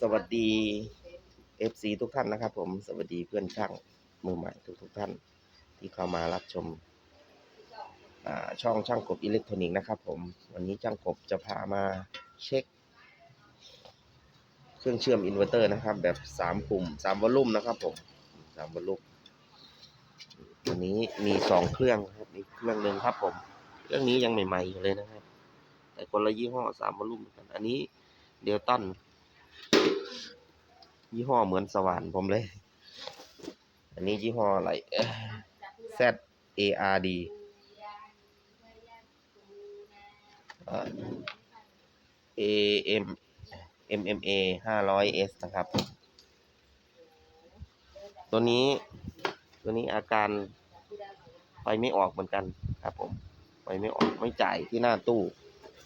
สวัสดี FC ทุกท่านนะครับผมสวัสดีเพื่อนช่างมือใหม่ทุกทุกท่าน ที่เข้ามารับชมช่องช่างกบอิเล็กทรอนิกส์นะครับ ผมวันนี้ช่างกบจะพามาเช็ค เครื่องเชื่อมอินเวอร์เตอร์นะครับ แบบสามปุ่มสามวอลลุ่มนะครับ ผมสามวอลลุ่มวันนี้มีสองเครื่องครับมีเครื่องหนึ่งครับ ผมเครื่องนี้ยังใหม่ๆอยู่เลยนะครับ แต่คนละยี่ห้อสามวอลลุ่มกัน อันนี้เดลตัน ยี่ห้อเหมือนสว่านผมเลย อันนี้ยี่ห้ออะไร Z A R D เอ่อ A M M M A ห้าร้อย S นะครับ ตัวนี้ตัวนี้อาการไฟไม่ออกเหมือนกันครับผมไฟไม่ออกไม่จ่ายที่หน้าตู้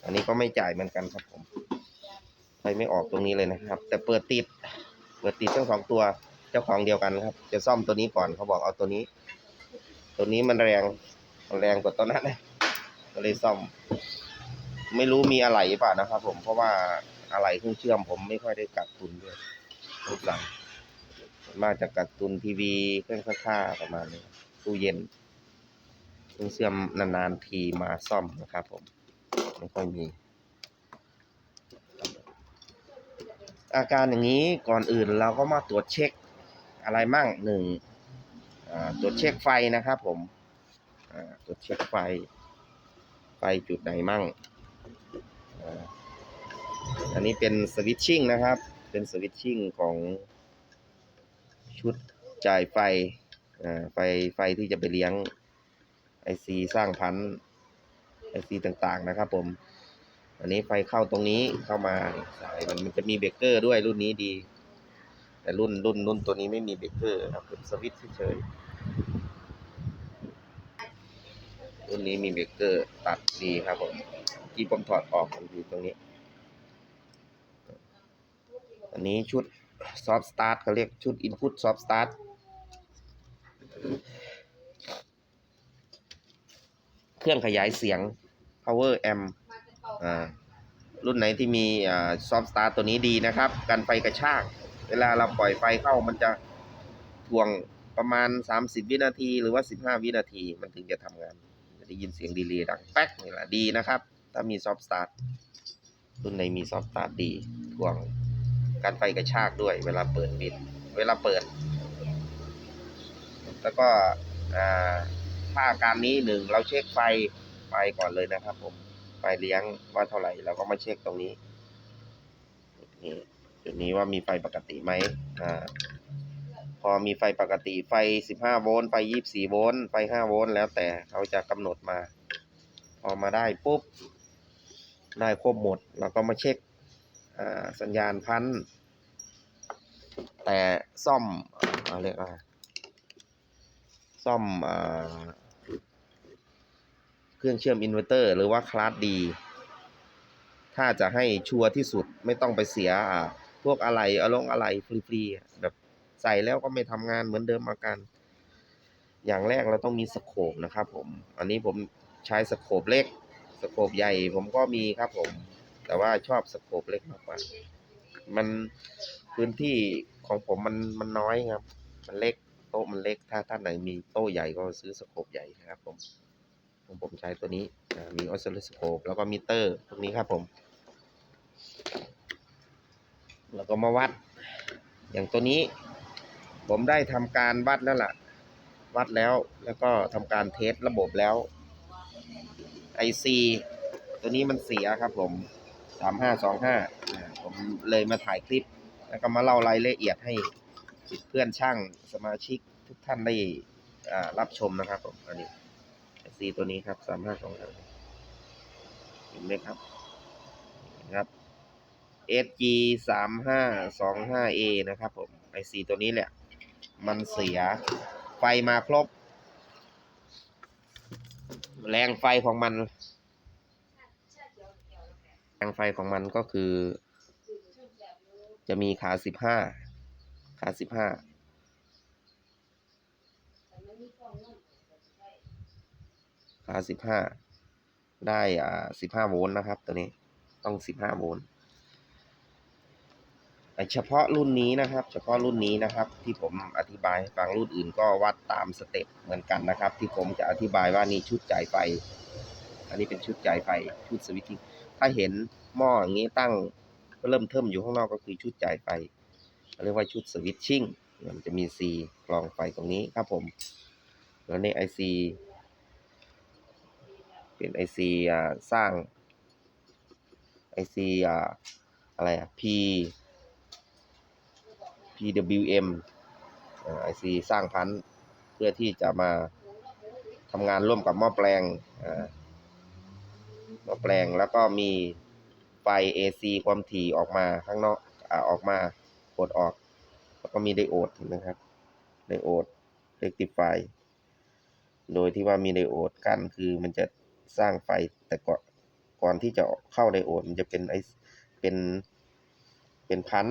อันนี้ก็ไม่จ่ายเหมือนกันครับผม ไฟไม่ออกตรงนี้เลยนะครับ แต่เปิดติด เปิดติดทั้งสองตัวเจ้าของเดียวกันครับ จะซ่อมตัวนี้ก่อนเขาบอกเอาตัวนี้ ตัวนี้มันแรงมันแรงกว่าตัวนั้นนะก็เลยซ่อม ไม่รู้มีอะไรหรือเปล่านะครับ ผมเพราะว่าอะไรเครื่องเชื่อมผมไม่ค่อยได้กักตุนด้วยทุกหลังมากจะกักตุนทีวีเครื่องซักผ้าประมาณนี้ตู้เย็นเครื่องเชื่อมนานๆทีมาซ่อมนะครับ ผมไม่ค่อยมี อาการอย่างนี้ก่อนอื่นเราก็มาตรวจเช็คอะไรมั่งหนึ่งตรวจเช็คไฟนะครับผมตรวจเช็คไฟ ไฟจุดไหนมั่งอันนี้เป็นสวิตชิ่งนะครับ เป็นสวิตชิ่งของชุดจ่ายไฟไฟไฟที่จะไปเลี้ยงไอซีสร้างพันไอซีต่างๆนะครับผม อันนี้ไฟเข้าตรงนี้เข้ามาสายมันมันจะมีเบรกเกอร์ด้วยรุ่นนี้ดี แต่รุ่นรุ่นรุ่นตัวนี้ไม่มีเบรกเกอร์ครับเป็นสวิตช์เฉยรุ่นนี้มีเบรกเกอร์ตัดดีครับผมที่ผมถอดออกอยู่ตรงนี้ อันนี้ชุดซอฟต์สตาร์ทเขาเรียกชุดอินพุตซอฟต์สตาร์ทเครื่องขยายเสียง power amp อ่ารุ่นไหนที่มีอ่าซอฟต์สตาร์ตัวนี้ดีนะครับ กันไฟกระชาก เวลาเราปล่อยไฟเข้ามันจะถ่วงประมาณ 30 วินาที หรือว่า 15 วินาทีมันถึงจะทำงานจะได้ยินเสียงดีเลยดังแป๊กนี่แหละดีนะครับ ถ้ามีซอฟต์สตาร์รุ่นไหนมีซอฟต์สตาร์ดีถ่วงกันไฟกระชากด้วย เวลาเปิดบิด เวลาเปิด แล้วก็อ่าถ้าการนี้หนึ่งเราเช็คไฟไฟก่อนเลยนะครับผม ฟเลี้ยงว่าเท่าไหร่เราก็มาเช็คตรงนี้นี่จุดนี้ว่ามีไฟปกติไหมอ่าพอมีไฟปกติไฟ 15 โวลต์ไฟ 24 โวลต์ไฟ 5 โวลต์แล้วแต่เขาจะกำหนดมา พอมาได้ปุ๊บ ได้ครบหมดเราก็มาเช็คอ่าสัญญาณพัน แต่ซ่อม เอาเรียกว่าซ่อมอ่า รื่องเชื่อมอินเวอร์เตอร์หรือว่าคลาสดีถ้าจะให้ชัวร์ที่สุดไม่ต้องไปเสียอ่าพวกอะไรอารมณ์อะไรฟรีๆแบบใส่แล้วก็ไม่ทำงานเหมือนเดิมอาการอย่างแรกเราต้องมีสโคปนะครับผม อันนี้ผมใช้สโคปเล็ก สโคปใหญ่ผมก็มีครับผม แต่ว่าชอบสโคปเล็กมากกว่า มันพื้นที่ของผมมันมันน้อยครับ มันเล็กโต๊ะมันเล็ก ถ้าท่านไหนมีโต๊ะใหญ่ก็ซื้อสโคปใหญ่นะครับผม ผมผมใช้ตัวนี้มีออสซิลโลสโคปแล้วก็มิเตอร์พวกนี้ครับผม แล้วก็มาวัด อย่างตัวนี้ ผมได้ทำการวัดแล้วล่ะ วัดแล้วแล้วก็ทำการเทสระบบแล้ว IC ตัวนี้มันเสียครับผมสามห้าสองห้าผมเลยมาถ่ายคลิป แล้วก็มาเล่ารายละเอียดให้เพื่อนช่างสมาชิกทุกท่านได้รับชมนะครับผมอันนี้ ซีตัวนี้ครับสามห้าสองห้าเห็นไหมครับนะครับ SG สามห้าสองห้า A นะครับผมไอซีตัวนี้แหละ มันเสียไฟมาครบ แรงไฟของมัน แรงไฟของมันก็คือ จะมีขาสิบห้าขาสิบห้า ขาสิบห้าได้อ่าสิบห้าโวลต์นะครับ ตัวนี้ต้องสิบห้าโวลต์เฉพาะรุ่นนี้นะครับ เฉพาะรุ่นนี้นะครับ ที่ผมอธิบายฟังรุ่นอื่นก็วัดตามสเต็ปเหมือนกันนะครับ ที่ผมจะอธิบายว่านี่ชุดจ่ายไฟ อันนี้เป็นชุดจ่ายไฟชุดสวิตชิ่งถ้าเห็นหม้ออย่างนี้ตั้งเริ่มเทิมอยู่ข้างนอกก็คือชุดจ่ายไฟเรียกว่าชุดสวิตชิ่งมันจะมี C กรองไฟตรงนี้ครับผม แล้วใน IC เป็น IC อ่าสร้าง IC อ่าอะไรอะ P PWM อ่า IC สร้างพันเพื่อที่จะมาทำงานร่วมกับหม้อแปลงอ่าหม้อแปลงแล้วก็มีไฟ AC ความถี่ออกมาข้างนอกอ่าออกมากดออก แล้วก็มีไดโอดเห็นไหมครับไดโอดเรกติฟายโดยที่ว่ามีไดโอดกั้นคือมันจะ สร้างไฟแต่ก่อนก่อนที่จะเข้าไดโอดมันจะเป็นไอเป็นเป็นพัน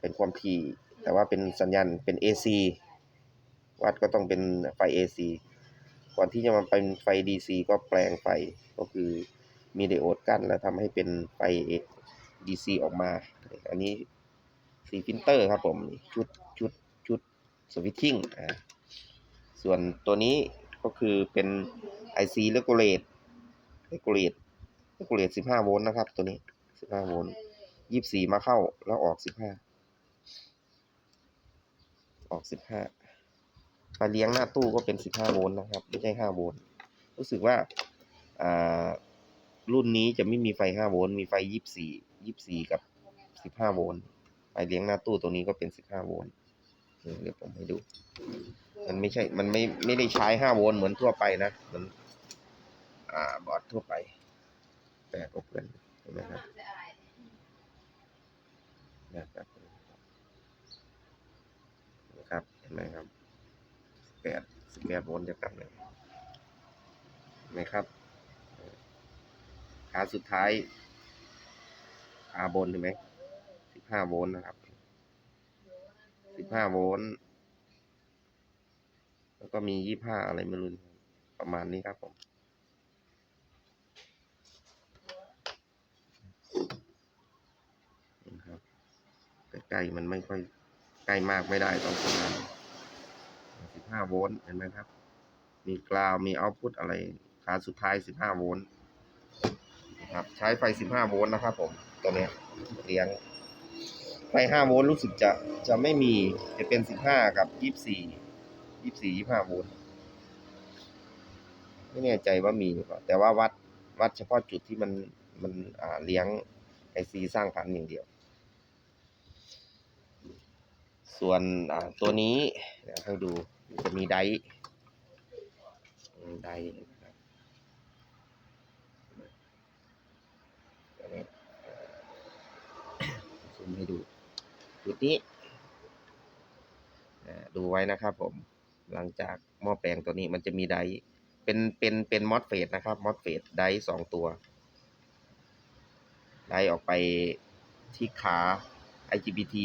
เป็นความถี่แต่ว่าเป็นสัญญาณเป็น AC วัดก็ต้องเป็นไฟ AC ก่อนที่จะมาเป็นไฟ DC ก็แปลงไฟก็คือมีไดโอดกั้นแล้วทำให้เป็นไฟ DC ออกมา อันนี้สีฟิลเตอร์ครับผมชุดชุดชุดสวิตชิ่งส่วนตัวนี้ก็คือเป็น IC regulate regulate regulate 15 โวลต์นะครับ ตัวนี้ 15 โวลต์ 24 มาเข้าแล้วออก 15 ออก 15ไฟเลี้ยงหน้าตู้ก็เป็น 15 โวลต์นะครับ ไม่ใช่ 5 โวลต์ รู้สึกว่าอ่ารุ่นนี้จะไม่มีไฟ 5 โวลต์ มีไฟ 24 24 กับ 15 โวลต์ ไฟเลี้ยงหน้าตู้ตัวนี้ก็เป็น 15 โวลต์เดี๋ยวผมให้ดู มันไม่ใช่ มันไม่ ไม่ได้ใช้ 5 โวลต์เหมือนทั่วไปนะมือน อ่าบอร์ดทั่วไปแปลกกว่าเพื่อนเห็นไหมครับนะครับนะครับเห็นไหมครับแปดสิบแปดโวลต์จะกลับเลยเห็นไหมครับขาสุดท้ายขาบนเห็นไหมสิบห้าโวลต์นะครับสิบห้าโวลต์แล้วก็มียี่ห้าอะไรไม่รู้ประมาณนี้ครับผม นะครับ ใกล้มันไม่ค่อยใกล้มากไม่ได้ต้องประมาณสิบห้าโวลต์เห็นไหมครับ มีกราวมีเอาพุตอะไรขาสุดท้ายสิบห้าโวลต์ครับใช้ไฟสิบห้าโวลต์นะครับผมตัวเนี้ยเลี้ยงไฟห้าโวลต์รู้สึกจะจะไม่มีจะเป็นสิบห้ากับยี่สี่ยี่สี่ยี่ห้าโวลต์ไม่แน่ใจว่ามีหรือเปล่าแต่ว่าวัดวัดเฉพาะจุดที่มันมันเลี้ยงไอซีสร้างพันธุ์อย่างเดียว ส่วนตัวนี้เดี๋ยวให้ดูจะมีไดไดร์นะครับตัวนี้เอ่อซูมให้ดูจุดนี้ดูไว้นะครับผมหลังจากหม้อแปลงตัวนี้มันจะมีไดเป็นเป็นเป็นมอสเฟตนะครับมอสเฟตไดสองตัว ไดออกไปที่ขา IGBT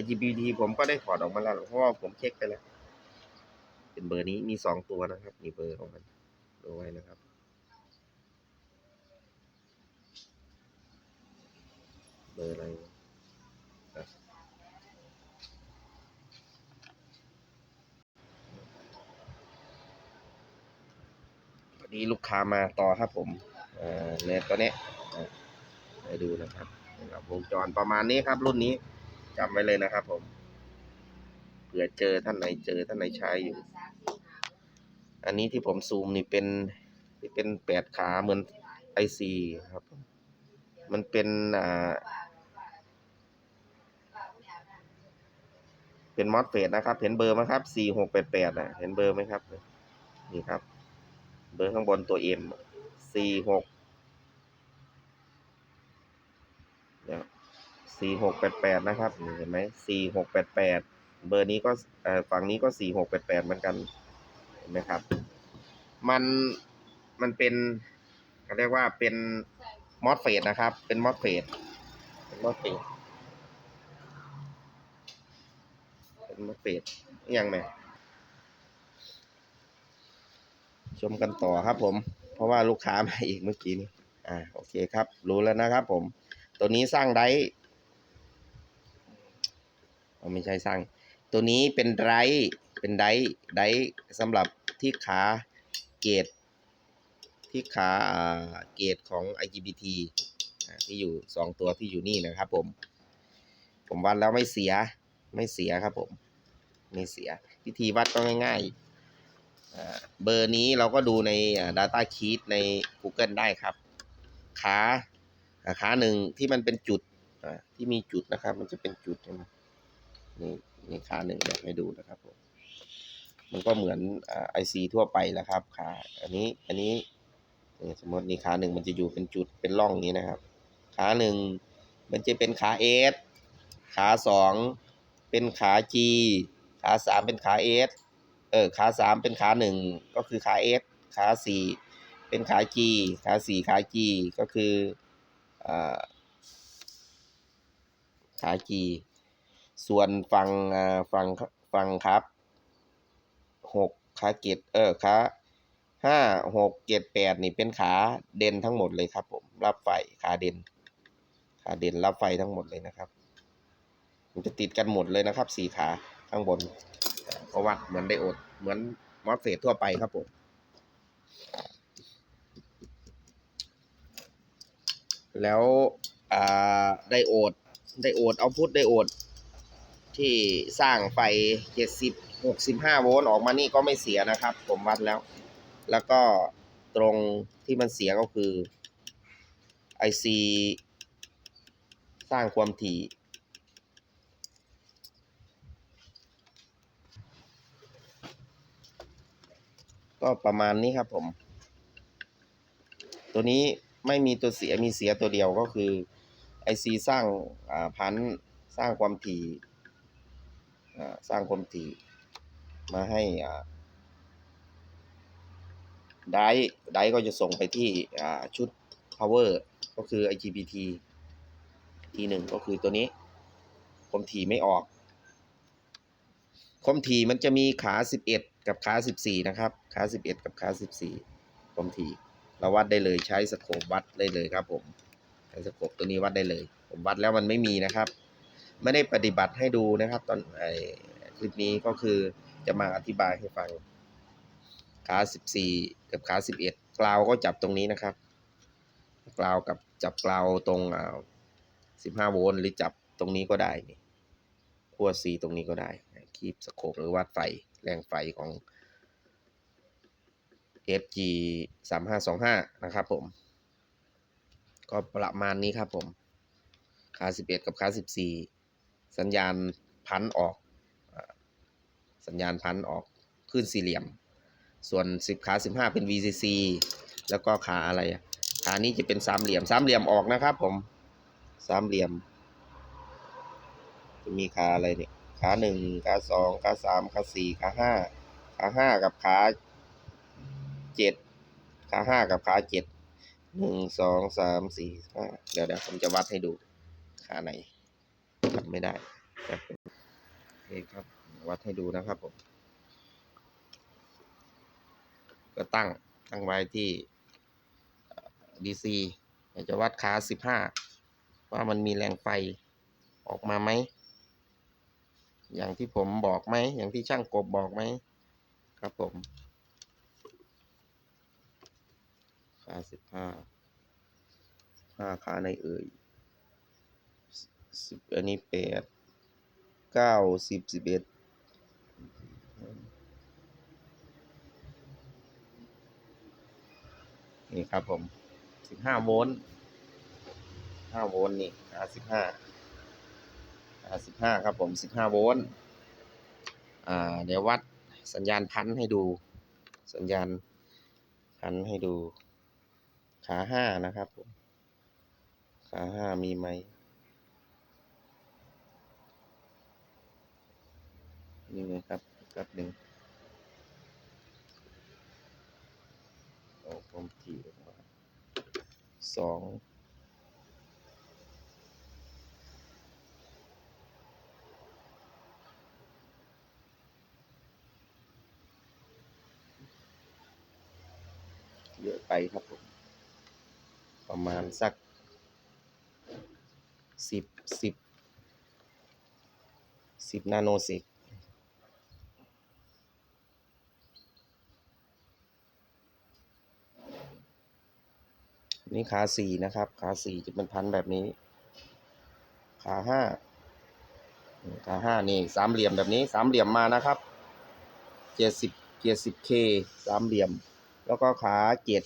นะ IGBT ผมก็ได้ถอดออกมาแล้วเพราะว่าผมเช็คไปแล้ว เป็นเบอร์นี้มีสองตัวนะครับมีเบอร์ของมันดูไว้นะครับ เบอร์อะไรดีลูกค้ามาต่อครับผมเนี่ยตัวเนี้ยอะให้ดูนะครับวงจรประมาณนี้ครับรุ่นนี้ จำไว้เลยนะครับผมเผื่อเจอท่านไหนเจอท่านไหนใช้อยู่ อันนี้ที่ผมซูมนี่เป็นที่เป็นแปดขาเหมือนไอซีครับ มันเป็นอ่าเป็นมอสเฟตนะครับ เห็นเบอร์ไหมครับสี่หกแปดแปดนะเห็นเบอร์ไหมครับ นี่ครับ เบอร์ข้างบนตัวเอ็มสี่หกเดี๋ยว สี่หกแปดแปดนะครับเห็นไหมสี่หกแปดแปดเบอร์นี้ก็เอ่อฝั่งนี้ก็สี่หกแปดแปดเหมือนกันเห็นไหมครับ มันมันเป็นเขาเรียกว่าเป็นมอสเฟตนะครับ เป็นมอสเฟตเป็นมอสเฟตเป็นมอสเฟตยังไงชมกันต่อครับผม เพราะว่าลูกค้ามาอีกเมื่อกี้นี้อ่าโอเคครับ รู้แล้วนะครับผม ตัวนี้สร้างไดร์อ๋อ ไม่ใช่สร้างตัวนี้เป็นไดรเป็นไดรไดรสำหรับที่ขาเกตที่ขาเกตของ IGBT ที่อยู่สองตัวที่อยู่นี่นะครับผม ผมวัดแล้วไม่เสียไม่เสียครับผม ไม่เสียวิธีวัดก็ง่ายๆ เบอร์นี้เราก็ดูใน Data Sheet ใน Google ได้ครับ ขาขาหนึ่งที่มันเป็นจุดที่มีจุดนะครับ มันจะเป็นจุดใช่ไหม นี่นี่ขาหนึ่งอยากให้ดูนะครับผมมันก็เหมือนไอซีทั่วไปแหละครับขาอันนี้อันนี้สมมตินี่ขาหนึ่งมันจะอยู่เป็นจุดเป็นร่องนี้นะครับ ขาหนึ่งมันจะเป็นขาเอสขาสองเป็นขาจีขาสามเป็นขาเอสเออขาสามเป็นขาหนึ่งก็คือขาเอสขาสี่เป็นขาจีขาสี่ขาจีก็คืออ่าขาจี ส่วนฝั่งฝั่งฝั่งครับหกขาเกตเออขาห้าหกเจ็ดแปดนี่เป็นขาเด่นทั้งหมดเลยครับผม รับไฟขาเด่นขาเด่นรับไฟทั้งหมดเลยนะครับ มันจะติดกันหมดเลยนะครับสี่ขาข้างบนก็วัดเหมือนไดโอดเหมือนมอสเฟสทั่วไปครับผมแล้วอ่าไดโอดไดโอดเอาพุทไดโอด ที่สร้างไฟเจ็ดสิบหกสิบห้าโวลต์ออกมานี่ก็ไม่เสียนะครับ ผมวัดแล้ว แล้วก็ตรงที่มันเสียก็คือ IC สร้างความถี่ก็ประมาณนี้ครับผม ตัวนี้ไม่มีตัวเสียมีเสียตัวเดียวก็คือ IC สร้างพันสร้างความถี่ สร้างความถี่มาให้ไดร์ไดร์ก็จะส่งไปที่ชุด power ก็คือ IGBT ทีหนึ่งก็คือตัวนี้ความถี่ไม่ออกความถี่มันจะมีขา11กับขา14นะครับขา11กับขา14ความถี่เราวัดได้เลยใช้สโคปวัดได้เลยครับผมใช้สโคปตัวนี้วัดได้เลย ผมวัดแล้วมันไม่มีนะครับ ไม่ได้ปฏิบัติให้ดูนะครับ ตอนไอคลิปนี้ก็คือจะมาอธิบายให้ฟังขา14 กับขา11กราวก็จับตรงนี้นะครับกราวกับจับกราวตรงอ่า15 โวลต์หรือจับตรงนี้ก็ได้นี่ขั้ว C ตรงนี้ก็ได้คีบสโคปหรือวัดไฟแรงไฟของ FG 3525 นะครับผม ก็ประมาณนี้ครับผมขา11 กับขา14 สัญญาณพันออกอ่าสัญญาณพันออกขึ้นสี่เหลี่ยม ส่วน10ขา15เป็น VCC แล้วก็ขาอะไรขานี้จะเป็นสามเหลี่ยมสามเหลี่ยมออกนะครับ ผมสามเหลี่ยม จะมีขาอะไรเนี่ยขาหนึ่งขาสองขาสามขาสี่ขาห้าขาห้ากับขาเจ็ดขาห้ากับขาเจ็ดหนึ่งสองสามสี่ห้าเดี๋ยวเดี๋ยวผมจะวัดให้ดูขาไหน ไม่ได้ครับโอเคครับ วัดให้ดูนะครับผม ก็ตั้งตั้งไว้ที่ DC อยากจะวัดขาสิบห้าว่ามันมีแรงไฟออกมาไหม อย่างที่ผมบอกไหม อย่างที่ช่างกบบอกไหม ครับผมขาสิบห้าห้าขาในเอ่ย สิบอันนี้แปดเก้าสิบสิบเอ็ดนี่ครับผมสิบห้าโวลต์ห้าโวลต์นี่ขาสิบห้าอ่าสิบห้าครับผมสิบห้าโวลต์อ่าเดี๋ยววัดสัญญาณพันให้ดู สัญญาณพันให้ดู ขาห้านะครับผมขาห้ามีไหม นี่ไงครับแป๊บหนึ่งโอ้ผมถี่ลงมาสองเยอะไปครับผมประมาณสักสิบสิบสิบนาโนเซก นี่ขาสี่นะครับ ขาสี่จะเป็นพันแบบนี้ ขาห้าขาห้านี่สามเหลี่ยมแบบนี้สามเหลี่ยมมานะครับเจ็ดสิบเจ็ดสิบเคสามเหลี่ยม แล้วก็ขาเจ็ด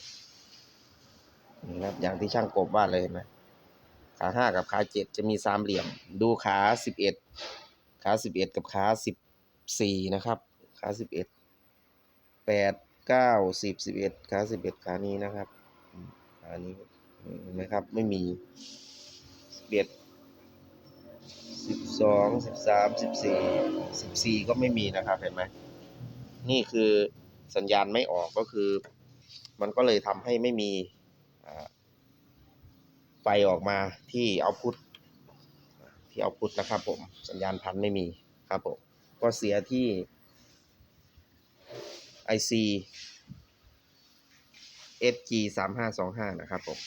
นี่ครับอย่างที่ช่างกบวาดเลยเห็นไหมขาห้ากับขาเจ็ดจะมีสามเหลี่ยม ดูขาสิบเอ็ดขาสิบเอ็ดกับขาสิบสี่นะครับ ขาสิบเอ็ดแปดเก้าสิบสิบเอ็ดขาสิบเอ็ดขานี้นะครับ อืมขานี้เห็นไหมครับ ไม่มีสิบเอ็ดสิบสองสิบสามสิบสี่สิบสี่ก็ไม่มีนะครับ เห็นไหมนี่คือสัญญาณไม่ออกก็คือ มันก็เลยทำให้ไม่มีไฟออกมาที่เอาพุทที่เอาพุทนะครับผมสัญญาณพันไม่มีครับผมก็เสียที่ IC SG สามห้าสองห้านะครับผม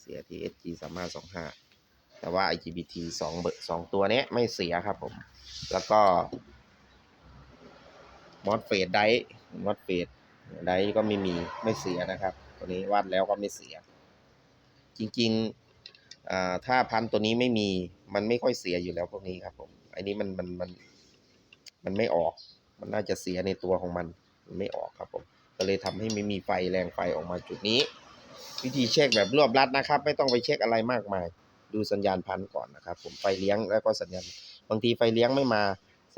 เสียที่ SG สามห้าสองห้าแต่ว่า IGBT สองเบอร์สองตัวเนี้ยไม่เสียครับผม แล้วก็มอสเฟดไดมอสเฟดไดก็ไม่มีไม่เสียนะครับ ตัวนี้วัดแล้วก็ไม่เสีย จริงๆถ้าพันตัวนี้ไม่มีมันไม่ค่อยเสียอยู่แล้วพวกนี้ครับผมอันนี้มันมันมันมันไม่ออก มันน่าจะเสียในตัวของมัน มันไม่ออกครับผม ก็เลยทำให้ไม่มีไฟแรงไฟออกมาจุดนี้ วิธีเช็คแบบรวบรัดนะครับ ไม่ต้องไปเช็คอะไรมากมาย ดูสัญญาณพันก่อนนะครับ ผมไฟเลี้ยงแล้วก็สัญญาณบางทีไฟเลี้ยงไม่มา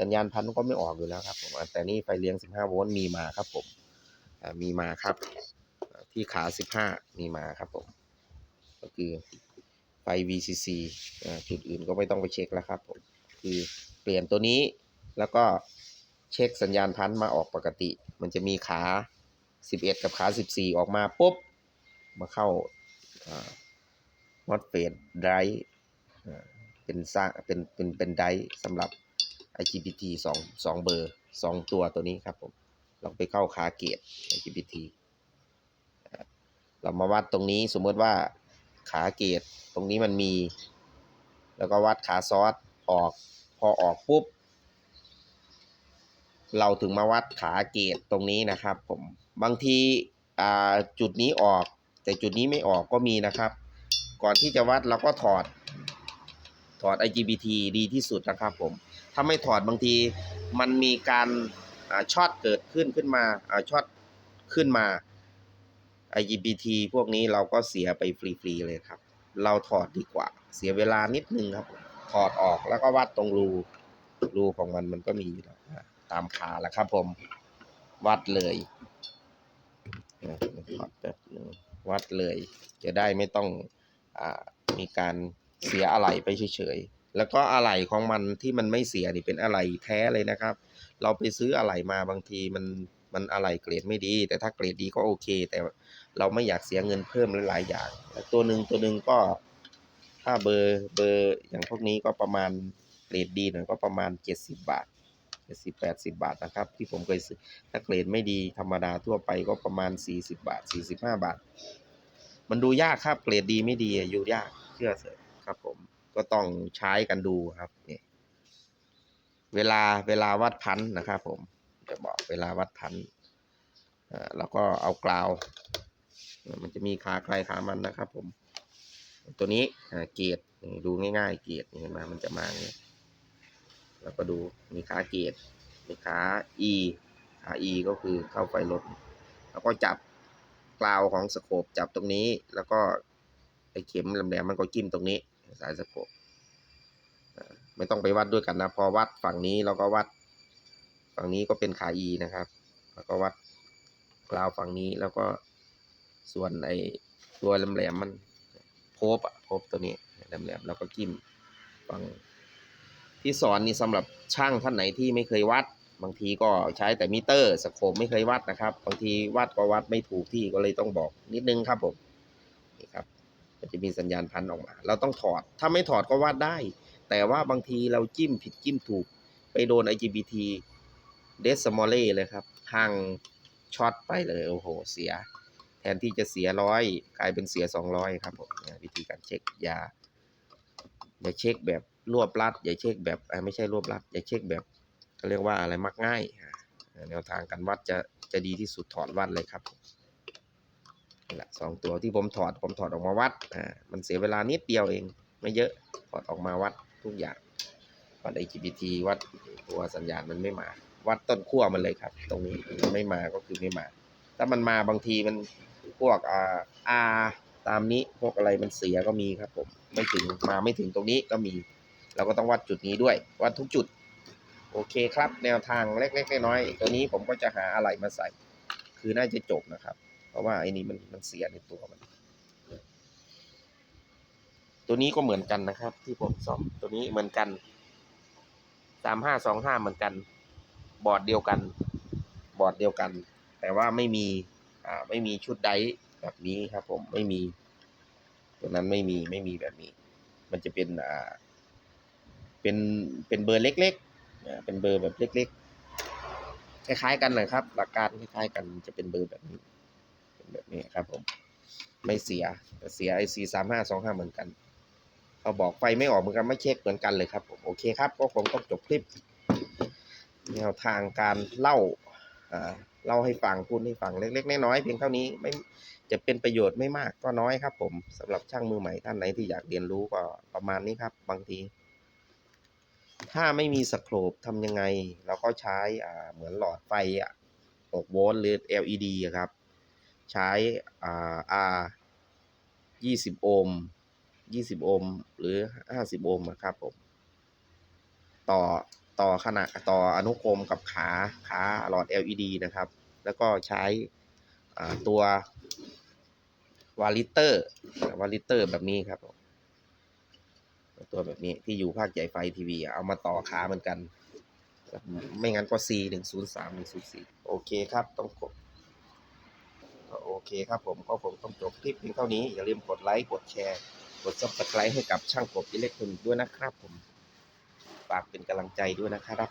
สัญญาณพันก็ไม่ออกอยู่แล้วครับผมแต่นี่ไฟเลี้ยง 15 โวลต์มีมาครับผมมีมาครับ ที่ขา 15 มีมาครับผมก็คือไฟ VCC จุดอื่นก็ไม่ต้องไปเช็คแล้วครับผมคือเปลี่ยนตัวนี้แล้วก็เช็คสัญญาณพันมาออกปกติ มันจะมีขา 11กับขา14ออกมาปุ๊บ มาเข้าอมอสเฟดไดร์เป็นสร้างเป็นเป็นเป็นไดร์สำหรับ IGBT สองสองเบอร์สองตัวตัวนี้ครับผมลองไปเข้าคาเกต IGBT เรามาวัดตรงนี้สมมติว่าขาเกตตรงนี้มันมี แล้วก็วัดขาซอสออกพอออกปุ๊บ เราถึงมาวัดขาเกตตรงนี้นะครับผม บางทีอ่าจุดนี้ออก แต่จุดนี้ไม่ออกก็มีนะครับ ก่อนที่จะวัดเราก็ถอดถอด IGBT ดีที่สุดนะครับผม ถ้าไม่ถอดบางทีมันมีการอ่าช็อตเกิดขึ้นขึ้นมาอ่าช็อตขึ้นมา IGBT พวกนี้เราก็เสียไปฟรีๆเลยครับ เราถอดดีกว่า เสียเวลานิดนึงครับ ถอดออกแล้วก็วัดตรงรู รูของมันมันก็มีอยู่แล้วตามขาแล้วครับผม วัดเลย อะถอดแบบนึงวัดเลย จะได้ไม่ต้องอมีการเสียอะไหล่ไปเฉยๆ แล้วก็อะไหล่ของมันที่มันไม่เสียนี่เป็นอะไหล่แท้เลยนะครับ เราไปซื้ออะไหล่มาบางทีมันมันอะไหล่เกรดไม่ดี แต่ถ้าเกรดดีก็โอเค แต่เราไม่อยากเสียเงินเพิ่มหลายๆอย่างต่ตัวหนึ่งตัวหนึ่งก็ถ้าเบอร์เบอร์อย่างพวกนี้ก็ประมาณเกรดดีหน่อยก็ประมาณ 70 บาท 70 80บาทนะครับ ที่ผมเคยซื้อถ้าเกรดไม่ดีธรรมดาทั่วไปก็ประมาณ40บาท45บห้าบาท มันดูยากครับเกรดดีไม่ดีอยู่ยากเชื่อเถอะครับ ผมก็ต้องใช้กันดูครับเนี่ยเวลาเวลาวัดพันธ์นะครับผมจะบอกเวลาวัดพันธ์แล้วก็เอากราว มันจะมีขาใครขามันนะครับผม ตัวนี้เกียร์ดูง่ายๆ เกียรนี่เห็นไหมมันจะมาอย่างนี้ แล้วก็ดูมีขาเกียรมีขา E ขา E ก็คือเข้าไฟรถ แล้วก็จับกราวของสโคปจับตรงนี้ แล้วก็ไอเข็มแหลมๆมันก็จิ้มตรงนี้ สายสโคปไม่ต้องไปวัดด้วยกันนะ พอวัดฝั่งนี้เราก็วัด ฝั่งนี้ก็เป็นขา E นะครับ แล้วก็วัดกราวฝั่งนี้แล้วก็ส่วนไอตัวแหลมๆมันโพบอะโพบตัวนี้แหลมๆแล้วก็จิ้มฟัง ที่สอนนี่สำหรับช่างท่านไหนที่ไม่เคยวัด บางทีก็ใช้แต่มิเตอร์สโคปไม่เคยวัดนะครับ บางทีวัดก็วัดไม่ถูกที่ก็เลยต้องบอกนิดนึงครับผมนี่ครับมันจะมีสัญญาณพันออกมา เราต้องถอด ถ้าไม่ถอดก็วัดได้ แต่ว่าบางทีเราจิ้มผิดจิ้มถูก ไปโดน IGBT เดสมอลเล่เลยครับห่างช็อตไปเลย โอ้โห เสีย แทนที่จะเสียร้อยกลายเป็นเสียสองร้อยครับผมวิธีการเช็คยาอย่าเช็คแบบ รวบรัด อย่าเช็คแบบไม่ใช่รวบรัด อย่าเช็คแบบเขาเรียกว่าอะไรมักง่ายแนวทางการวัดจะจะดีที่สุดถอดวัดเลยครับนี่แหละสองตัวที่ผมถอดผมถอดออกมาวัดอ่ามันเสียเวลานิดเดียวเอง ไม่เยอะถอดออกมาวัดทุกอย่างวัด IGBT วัดตัวสัญญาณมันไม่มา วัดต้นขั้วมันเลยครับ ตรงนี้ไม่มาก็คือไม่มา ถ้ามันมาบางทีมันพวกอ่าอาตามนี้พวกอะไรมันเสียก็มีครับผมไม่ถึงมาไม่ถึงตรงนี้ก็มี เราก็ต้องวัดจุดนี้ด้วย วัดทุกจุด โอเคครับ แนวทางเล็กๆน้อยๆตัวนี้ผมก็จะหาอะไรมาใส่ คือน่าจะจบนะครับ เพราะว่าไอ้นี่มันมันเสียในตัวมัน ตัวนี้ก็เหมือนกันนะครับ ที่ผมซ่อมตัวนี้เหมือนกันสามห้าสองห้าเหมือนกัน บอร์ดเดียวกัน บอร์ดเดียวกัน แต่ว่าไม่มีอ่าไม่มีชุดไดแบบนี้ครับ ผมไม่มี ตัวนั้นไม่มีไม่มีแบบนี้ มันจะเป็นอ่า เป็นเป็นเบอร์เล็กๆเป็นเบอร์แบบเล็ก ๆ คล้าย ๆ กันนะครับ หลักการคล้ายๆกันจะเป็นเบอร์แบบนี้เป็นแบบนี้ครับผมไม่เสียเสียไอซีสามห้าสองห้าเหมือนกันเขาบอกไฟไม่ออกเหมือนกันไม่เช็คเหมือนกันเลยครับผมโอเคครับก็คงต้องจบคลิปแนวทางการเล่าเล่าให้ฟังพูดให้ฟังเล็ก ๆ น้อยๆเพียงเท่านี้ไม่จะเป็นประโยชน์ไม่มากก็น้อยครับผมสำหรับช่างมือใหม่ท่านไหนที่อยากเรียนรู้ก็ประมาณนี้ครับ บางที ถ้าไม่มีสโครปทำยังไง เราก็ใช้อ่าเหมือนหลอดไฟอะ6โวลต์หรือ LED ครับ ใช้อ่า R 20 โอห์ม 20 โอห์ม หรือ 50 โอห์มครับผม ต่อ ต่อขนาดต่ออนุกรมกับขา ขาหลอด LED นะครับ แล้วก็ใช้อ่าตัววาลิเตอร์ วาลิเตอร์แบบนี้ครับผม ตัวแบบนี้ที่อยู่ภาคใหญ่ไฟทีวีเอามาต่อขาเหมือนกัน ไม่งั้นก็ C หนึ่งศูนย์สามหนึ่งศูนย์สี่โอเคครับ ต้องกดก็โอเคครับผมก็ผมต้องจบคลิปเพียงเท่านี้ อย่าลืมกดไลค์ กดแชร์ กด subscribe ให้กับช่างกบอิเล็กทรอนิกส์ด้วยนะครับผมฝากเป็นกำลังใจด้วยนะครับ